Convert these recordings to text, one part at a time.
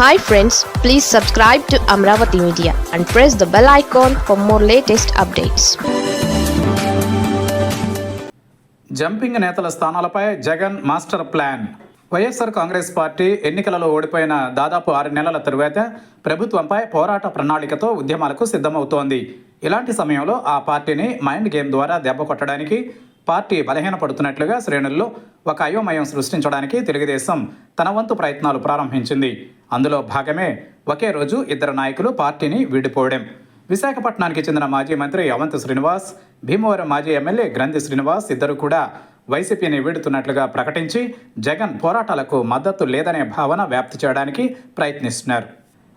Hi friends please subscribe to Amaravati media and press the bell icon for more latest updates jumping నేతల స్థానాలపై Jagan master plan. YSR Congress party ఎన్నికలలో ఓడిపోయిన దాదాపు ఆరు నెలల తరువాత ప్రభుత్వంపై పోరాట ప్రణాళికతో ఉద్యమాలకు సిద్ధమవుతోంది. ఇలాంటి సమయంలో ఆ పార్టీని మైండ్ గేమ్ ద్వారా దెబ్బ కొట్టడానికి పార్టీ బలహీనపడుతున్నట్లుగా శ్రేణుల్లో ఒక అయోమయం సృష్టించడానికి తెలుగుదేశం తన వంతు ప్రయత్నాలు ప్రారంభించింది. అందులో భాగమే ఒకే రోజు ఇద్దరు నాయకులు పార్టీని వీడిపోవడం. విశాఖపట్నానికి చెందిన మాజీ మంత్రి అవంత్ శ్రీనివాస్ భీమవరం మాజీ ఎమ్మెల్యే గ్రంథి శ్రీనివాస్ ఇద్దరు కూడా వైసీపీని వీడుతున్నట్లుగా ప్రకటించి జగన్ పోరాటాలకు మద్దతు లేదనే భావన వ్యాప్తి చేయడానికి ప్రయత్నిస్తున్నారు.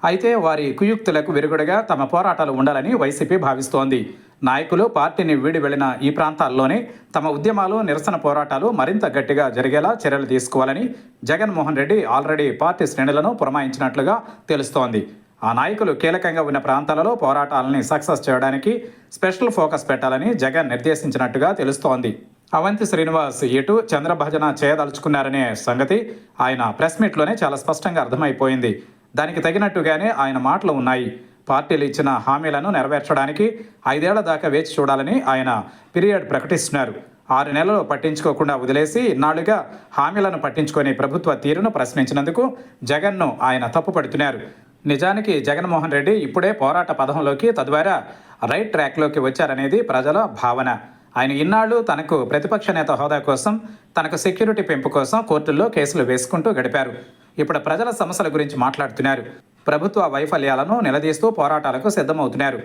అయితే వారి కుయుక్తులకు విరుగుడుగా తమ పోరాటాలు ఉండాలని వైసీపీ భావిస్తోంది. నాయకులు పార్టీని వీడి వెళ్ళిన ఈ ప్రాంతాల్లోనే తమ ఉద్యమాలు నిరసన పోరాటాలు మరింత గట్టిగా జరిగేలా చర్యలు తీసుకోవాలని జగన్మోహన్ రెడ్డి ఆల్రెడీ పార్టీ శ్రేణులను పురమాయించినట్లుగా తెలుస్తోంది. ఆ నాయకులు కీలకంగా ఉన్న ప్రాంతాలలో పోరాటాలని సక్సెస్ చేయడానికి స్పెషల్ ఫోకస్ పెట్టాలని జగన్ నిర్దేశించినట్టుగా తెలుస్తోంది. అవంతి శ్రీనివాస్ ఇటు చంద్రభజన చేయదలుచుకున్నారనే సంగతి ఆయన ప్రెస్ మీట్లోనే చాలా స్పష్టంగా అర్థమైపోయింది. దానికి తగినట్టుగానే ఆయన మాటలు ఉన్నాయి. పార్టీలు ఇచ్చిన హామీలను నెరవేర్చడానికి ఐదేళ్ళ దాకా వేచి చూడాలని ఆయన పీరియడ్ ప్రకటిస్తున్నారు. ఆరు నెలలు పట్టించుకోకుండా వదిలేసి ఇన్నాళ్ళుగా హామీలను పట్టించుకొని ప్రభుత్వ తీరును ప్రశ్నించినందుకు జగన్ను ఆయన తప్పుపడుతున్నారు. నిజానికి జగన్మోహన్ రెడ్డి ఇప్పుడే పోరాట పదంలోకి తద్వారా రైట్ ట్రాక్లోకి వచ్చారనేది ప్రజల భావన. ఆయన ఇన్నాళ్ళు తనకు ప్రతిపక్ష నేత హోదా కోసం తనకు సెక్యూరిటీ పెంపు కోసం కోర్టుల్లో కేసులు వేసుకుంటూ గడిపారు. ఇప్పుడు ప్రజల సమస్యల గురించి మాట్లాడుతున్నారు. ప్రభుత్వ వైఫల్యాలను నిలదీస్తూ పోరాటాలకు సిద్ధమవుతున్నారు.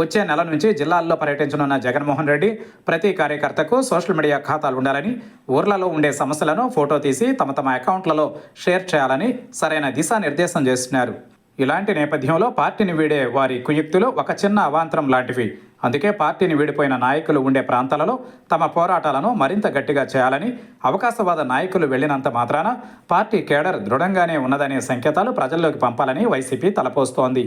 వచ్చే నెల నుంచి జిల్లాల్లో పర్యటించనున్న జగన్మోహన్ రెడ్డి ప్రతి కార్యకర్తకు సోషల్ మీడియా ఖాతాలు ఉండాలని ఊర్లలో ఉండే సమస్యలను ఫోటో తీసి తమ తమ అకౌంట్లలో షేర్ చేయాలని సరైన దిశానిర్దేశం చేస్తున్నారు. ఇలాంటి నేపథ్యంలో పార్టీని వీడే వారి కుయుక్తులు ఒక చిన్న అవాంతరం లాంటివి. అందుకే పార్టీని వీడిపోయిన నాయకులు ఉండే ప్రాంతాలలో తమ పోరాటాలను మరింత గట్టిగా చేయాలని అవకాశవాద నాయకులు వెళ్ళినంత మాత్రాన పార్టీ కేడర్ దృఢంగానే ఉన్నదనే సంకేతాలు ప్రజల్లోకి పంపాలని వైసీపీ తలపోస్తోంది.